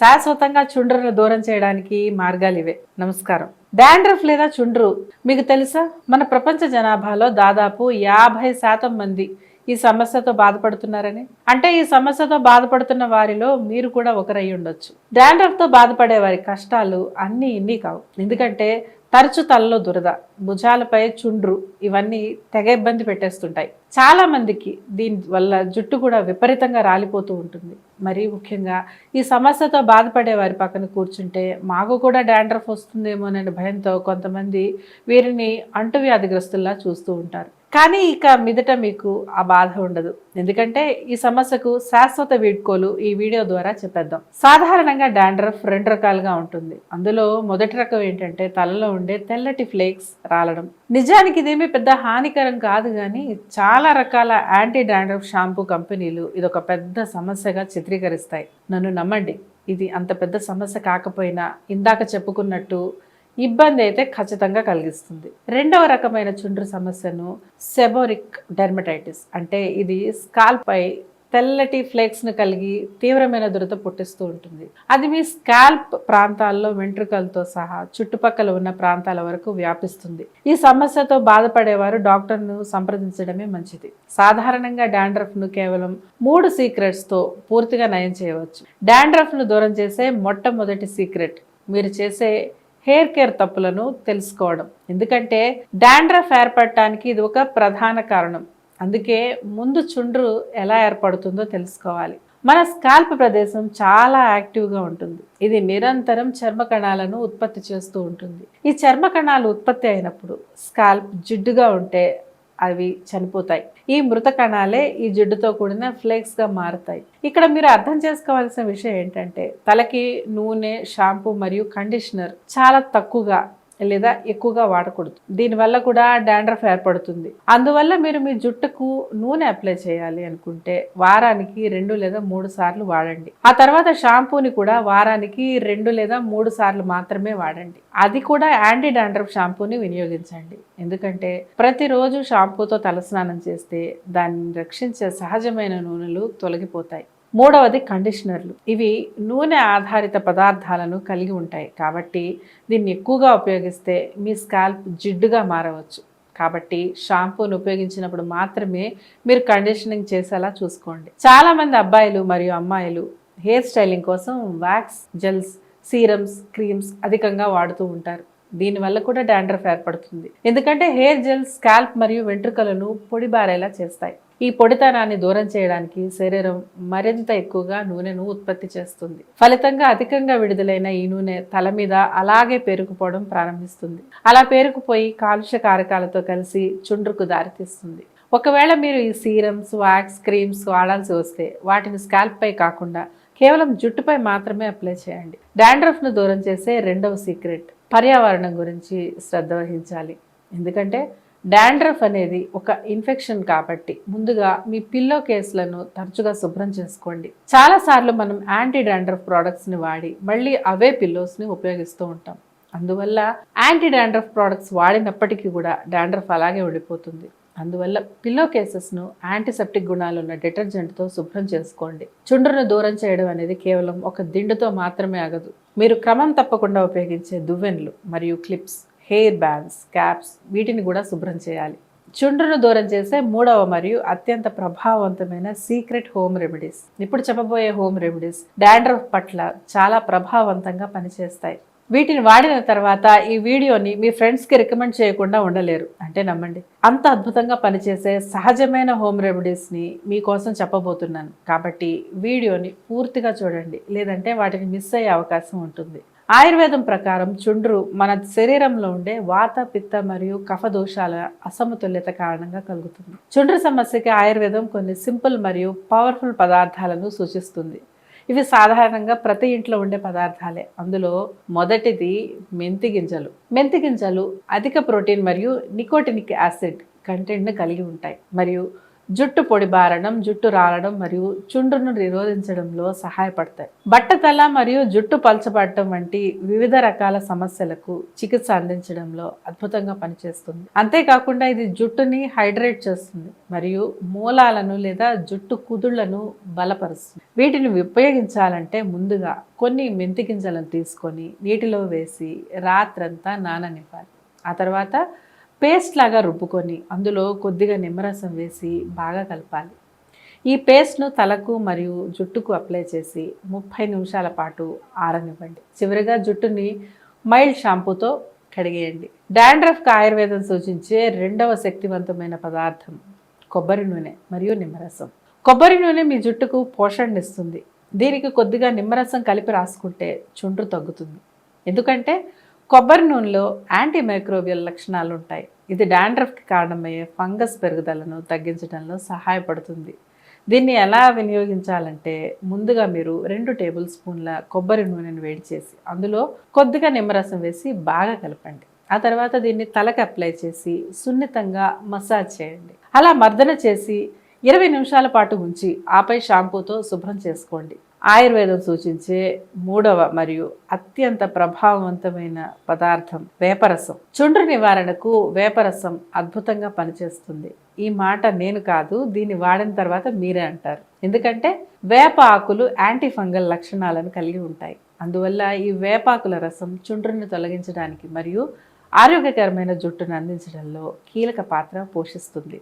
శాశ్వతంగా చుండ్రును దూరం చేయడానికి మార్గాలు ఇవే. నమస్కారం. డాండ్రఫ్ లేదా చుండ్రు మీకు తెలుసా? మన ప్రపంచ జనాభాలో దాదాపు యాభై శాతం మంది ఈ సమస్యతో బాధపడుతున్నారని? అంటే ఈ సమస్యతో బాధపడుతున్న వారిలో మీరు కూడా ఒకరై ఉండొచ్చు. డాండ్రఫ్తో బాధపడే వారి కష్టాలు అన్నీ ఇన్ని కావు. ఎందుకంటే తరచు తలలో దురద భుజాలపై చుండ్రు ఇవన్నీ తెగ ఇబ్బంది పెట్టేస్తుంటాయి. చాలా మందికి దీని వల్ల జుట్టు కూడా విపరీతంగా రాలిపోతూ ఉంటుంది. మరీ ముఖ్యంగా ఈ సమస్యతో బాధపడే వారి పక్కన కూర్చుంటే మాకు కూడా డాండ్రఫ్ వస్తుందేమోననే భయంతో కొంతమంది వీరిని అంటువ్యాధిగ్రస్తుల్లా చూస్తూ ఉంటారు. కానీ ఇక మీదట మీకు ఆ బాధ ఉండదు. ఎందుకంటే ఈ సమస్యకు శాశ్వత వీడ్కోలు ఈ వీడియో ద్వారా చెప్పేద్దాం. సాధారణంగా డాండ్రఫ్ రెండు రకాలుగా ఉంటుంది. అందులో మొదటి రకం ఏంటంటే తలలో ఉండే తెల్లటి ఫ్లేక్స్ రాలడం. నిజానికి ఇదేమీ పెద్ద హానికరం కాదు కానీ చాలా రకాల యాంటీ డాండ్రఫ్ షాంపూ కంపెనీలు ఇది ఒక పెద్ద సమస్యగా చిత్రీకరిస్తాయి. నన్ను నమ్మండి ఇది అంత పెద్ద సమస్య కాకపోయినా ఇందాక చెప్పుకున్నట్టు ఇబ్బంది అయితే ఖచ్చితంగా కలిగిస్తుంది. రెండవ రకమైన చుండ్రు సమస్యను సెబోరిక్ డెర్మటైటిస్ అంటే ఇది స్కాల్ప్ తెల్లటి ఫ్లేక్స్ను కలిగి తీవ్రమైన దురద పుట్టిస్తూ ఉంటుంది. అది మీ స్కాల్ప్ ప్రాంతాల్లో వెంట్రుకలతో సహా చుట్టుపక్కల ఉన్న ప్రాంతాల వరకు వ్యాపిస్తుంది. ఈ సమస్యతో బాధపడేవారు డాక్టర్ను సంప్రదించడమే మంచిది. సాధారణంగా డాండ్రఫ్ను కేవలం మూడు సీక్రెట్స్తో పూర్తిగా నయం చేయవచ్చు. డాండ్రఫ్ను దూరం చేసే మొట్టమొదటి సీక్రెట్ మీరు చేసే హెయిర్ కేర్ తప్పులను తెలుసుకోవడం. ఎందుకంటే డాండ్రఫ్ ఏర్పడటానికి ఇది ఒక ప్రధాన కారణం. అందుకే ముందు చుండ్రు ఎలా ఏర్పడుతుందో తెలుసుకోవాలి. మన స్కాల్ప్ ప్రదేశం చాలా యాక్టివ్గా ఉంటుంది. ఇది నిరంతరం చర్మ కణాలను ఉత్పత్తి చేస్తూ ఉంటుంది. ఈ చర్మ కణాలు ఉత్పత్తి అయినప్పుడు స్కాల్ప్ జిడ్డుగా ఉంటే అవి చనిపోతాయి. ఈ మృత కణాలే ఈ జిడ్డుతో కూడిన ఫ్లేక్స్గా మారుతాయి. ఇక్కడ మీరు అర్థం చేసుకోవాల్సిన విషయం ఏంటంటే తలకి నూనె షాంపూ మరియు కండిషనర్ చాలా తక్కువగా లేదా ఎక్కువగా వాడకూడదు. దీనివల్ల కూడా డాండ్రఫ్ ఏర్పడుతుంది. అందువల్ల మీరు మీ జుట్టుకు నూనె అప్లై చేయాలి అనుకుంటే వారానికి రెండు లేదా మూడు సార్లు వాడండి. ఆ తర్వాత షాంపూని కూడా వారానికి రెండు లేదా మూడు సార్లు మాత్రమే వాడండి. అది కూడా యాంటీ డాండ్రఫ్ షాంపూని వినియోగించండి. ఎందుకంటే ప్రతిరోజు షాంపూతో తలస్నానం చేస్తే దాన్ని రక్షించే సహజమైన నూనెలు తొలగిపోతాయి. మూడవది కండిషనర్లు. ఇవి నూనె ఆధారిత పదార్థాలను కలిగి ఉంటాయి. కాబట్టి దీన్ని ఎక్కువగా ఉపయోగిస్తే మీ స్కాల్ప్ జిడ్డుగా మారవచ్చు. కాబట్టి షాంపూను ఉపయోగించినప్పుడు మాత్రమే మీరు కండిషనింగ్ చేసేలా చూసుకోండి. చాలామంది అబ్బాయిలు మరియు అమ్మాయిలు హెయిర్ స్టైలింగ్ కోసం వ్యాక్స్ జెల్స్ సీరమ్స్ క్రీమ్స్ అధికంగా వాడుతూ ఉంటారు. దీనివల్ల కూడా డాండ్రఫ్ ఏర్పడుతుంది. ఎందుకంటే హెయిర్ జెల్ స్కాల్ప్ మరియు వెంట్రుకలను పొడిబారేలా చేస్తాయి. ఈ పొడితనాన్ని దూరం చేయడానికి శరీరం మరింత ఎక్కువగా నూనెను ఉత్పత్తి చేస్తుంది. ఫలితంగా అధికంగా విడుదలైన ఈ నూనె తల మీద అలాగే పేరుకుపోవడం ప్రారంభిస్తుంది. అలా పేరుకుపోయి కాలుష్య కారకాలతో కలిసి చుండ్రుకు దారితీస్తుంది. ఒకవేళ మీరు ఈ సీరమ్స్ వాక్స్ క్రీమ్స్ వాడాల్సి వస్తే వాటిని స్కాల్ప్పై కాకుండా కేవలం జుట్టుపై మాత్రమే అప్లై చేయండి. డాండ్రఫ్ను దూరం చేసే రెండవ సీక్రెట్ పర్యావరణం గురించి శ్రద్ధ వహించాలి. ఎందుకంటే డాండ్రఫ్ అనేది ఒక ఇన్ఫెక్షన్ కాబట్టి ముందుగా మీ పిల్లో కేసులను తరచుగా శుభ్రం చేసుకోండి. చాలాసార్లు మనం యాంటీ డాండ్రఫ్ ప్రోడక్ట్స్ని వాడి మళ్ళీ అవే పిల్లోస్ని ఉపయోగిస్తూ ఉంటాం. అందువల్ల యాంటీ డాండ్రఫ్ ప్రోడక్ట్స్ వాడినప్పటికీ కూడా డాండ్రఫ్ అలాగే ఉండిపోతుంది. అందువల్ల పిల్లో కేసెస్ను యాంటీసెప్టిక్ గుణాలు ఉన్న డిటర్జెంట్తో శుభ్రం చేసుకోండి. చుండ్రును దూరం చేయడం అనేది కేవలం ఒక దిండుతో మాత్రమే ఆగదు. మీరు క్రమం తప్పకుండా ఉపయోగించే దువ్వెన్లు మరియు క్లిప్స్ హెయిర్ బ్యాండ్స్ క్యాప్స్ వీటిని కూడా శుభ్రం చేయాలి. చుండ్రును దూరం చేసే మూడవ మరియు అత్యంత ప్రభావవంతమైన సీక్రెట్ హోమ్ రెమెడీస్. ఇప్పుడు చెప్పబోయే హోమ్ రెమెడీస్ డాండ్రఫ్ పట్ల చాలా ప్రభావవంతంగా పనిచేస్తాయి. వీటిని వాడిన తర్వాత ఈ వీడియోని మీ ఫ్రెండ్స్కి రికమెండ్ చేయకుండా ఉండలేరు. అంటే నమ్మండి. అంత అద్భుతంగా పనిచేసే సహజమైన హోమ్ రెమెడీస్ని మీకోసం చెప్పబోతున్నాను. కాబట్టి వీడియోని పూర్తిగా చూడండి. లేదంటే వాటిని మిస్ అయ్యే అవకాశం ఉంటుంది. ఆయుర్వేదం ప్రకారం చుండ్రు మన శరీరంలో ఉండే వాత పిత్త మరియు కఫ దోషాల అసమతుల్యత కారణంగా కలుగుతుంది. చుండ్రు సమస్యకి ఆయుర్వేదం కొన్ని సింపుల్ మరియు పవర్ఫుల్ పదార్థాలను సూచిస్తుంది. ఇవి సాధారణంగా ప్రతి ఇంట్లో ఉండే పదార్థాలే. అందులో మొదటిది మెంతి గింజలు. మెంతి గింజలు అధిక ప్రోటీన్ మరియు నికోటినిక్ యాసిడ్ కంటెంట్ను కలిగి ఉంటాయి. మరియు జుట్టు పొడిబారడం జుట్టు రాలడం మరియు చుండ్రును నిరోధించడంలో సహాయపడతాయి. బట్టతల మరియు జుట్టు పలచబడటం వంటి వివిధ రకాల సమస్యలకు చికిత్స అందించడంలో అద్భుతంగా పనిచేస్తుంది. అంతేకాకుండా ఇది జుట్టుని హైడ్రేట్ చేస్తుంది మరియు మూలాలను లేదా జుట్టు కుదుళ్ళను బలపరుస్తుంది. వీటిని ఉపయోగించాలంటే ముందుగా కొన్ని మెంతి గింజలను తీసుకొని నీటిలో వేసి రాత్రంతా నాననివ్వాలి. ఆ తర్వాత పేస్ట్ లాగా రుబ్బుకొని అందులో కొద్దిగా నిమ్మరసం వేసి బాగా కలపాలి. ఈ పేస్ట్ను తలకు మరియు జుట్టుకు అప్లై చేసి ముప్పై నిమిషాల పాటు ఆరనివ్వండి. చివరిగా జుట్టుని మైల్డ్ షాంపూతో కడిగేయండి. డాండ్రఫ్కి ఆయుర్వేదం సూచించే రెండవ శక్తివంతమైన పదార్థం కొబ్బరి నూనె మరియు నిమ్మరసం. కొబ్బరి నూనె మీ జుట్టుకు పోషణనిస్తుంది దీనికి కొద్దిగా నిమ్మరసం కలిపి రాసుకుంటే చుండ్రు తగ్గుతుంది. ఎందుకంటే కొబ్బరి నూనెలో యాంటీ మైక్రోబియల్ లక్షణాలు ఉంటాయి. ఇది డాండ్రఫ్కి కారణమయ్యే ఫంగస్ పెరుగుదలను తగ్గించడంలో సహాయపడుతుంది. దీన్ని ఎలా వినియోగించాలంటే ముందుగా మీరు రెండు టేబుల్ స్పూన్ల కొబ్బరి నూనెను వేడి చేసి అందులో కొద్దిగా నిమ్మరసం వేసి బాగా కలపండి. ఆ తర్వాత దీన్ని తలకు అప్లై చేసి సున్నితంగా మసాజ్ చేయండి. అలా మర్దన చేసి ఇరవై నిమిషాల పాటు ఉంచి ఆపై షాంపూతో శుభ్రం చేసుకోండి. ఆయుర్వేదం సూచించే మూడవ మరియు అత్యంత ప్రభావవంతమైన పదార్థం వేపరసం. చుండ్రు నివారణకు వేపరసం అద్భుతంగా పనిచేస్తుంది. ఈ మాట నేను కాదు దీన్ని వాడిన తర్వాత మీరే అంటారు. ఎందుకంటే వేప ఆకులు యాంటీ ఫంగల్ లక్షణాలను కలిగి ఉంటాయి. అందువల్ల ఈ వేపాకుల రసం చుండ్రుని తొలగించడానికి మరియు ఆరోగ్యకరమైన జుట్టును అందించడంలో కీలక పాత్ర పోషిస్తుంది.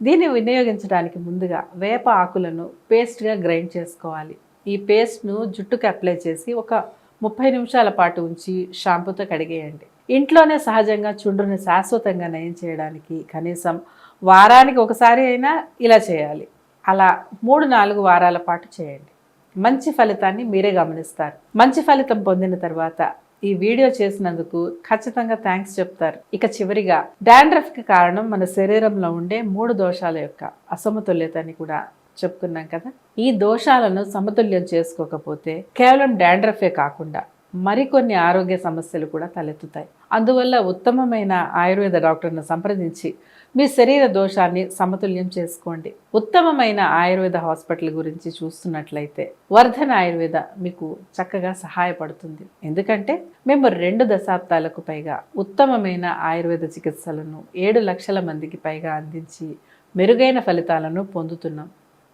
దీన్ని వినియోగించడానికి ముందుగా వేప ఆకులను పేస్ట్గా గ్రైండ్ చేసుకోవాలి. ఈ పేస్ట్ను జుట్టుకు అప్లై చేసి ఒక ముప్పై నిమిషాల పాటు ఉంచి షాంపూతో కడిగేయండి. ఇంట్లోనే సహజంగా చుండ్రుని శాశ్వతంగా నయం చేయడానికి కనీసం వారానికి ఒకసారి అయినా ఇలా చేయాలి. అలా మూడు నాలుగు వారాల పాటు చేయండి. మంచి ఫలితాన్ని మీరే గమనిస్తారు. మంచి ఫలితం పొందిన తర్వాత ఈ వీడియో చేసినందుకు ఖచ్చితంగా థ్యాంక్స్ చెప్తారు. ఇక చివరిగా డాండ్రఫ్కి కారణం మన శరీరంలో ఉండే మూడు దోషాల యొక్క అసమతుల్యతని కూడా చెప్పుకున్నాం కదా ఈ దోషాలను సమతుల్యం చేసుకోకపోతే కేవలం డాండ్రఫే కాకుండా మరికొన్ని ఆరోగ్య సమస్యలు కూడా తలెత్తుతాయి. అందువల్ల ఉత్తమమైన ఆయుర్వేద డాక్టర్ను సంప్రదించి మీ శరీర దోషాన్ని సమతుల్యం చేసుకోండి. ఉత్తమమైన ఆయుర్వేద హాస్పిటల్ గురించి చూస్తున్నట్లయితే వర్ధన్ ఆయుర్వేద మీకు చక్కగా సహాయపడుతుంది. ఎందుకంటే మేము రెండు దశాబ్దాలకు పైగా ఉత్తమమైన ఆయుర్వేద చికిత్సలను ఏడు లక్షల మందికి పైగా అందించి మెరుగైన ఫలితాలను పొందుతున్నాం.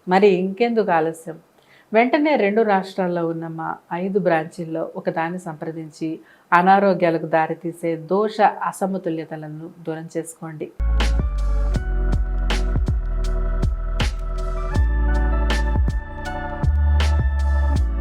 మరి ఇంకెందుకు ఆలస్యం? వెంటనే రెండు రాష్ట్రాల్లో ఉన్న మా ఐదు బ్రాంచీల్లో ఒకదాన్ని సంప్రదించి అనారోగ్యాలకు దారితీసే దోష అసమతుల్యతలను దూరం చేసుకోండి.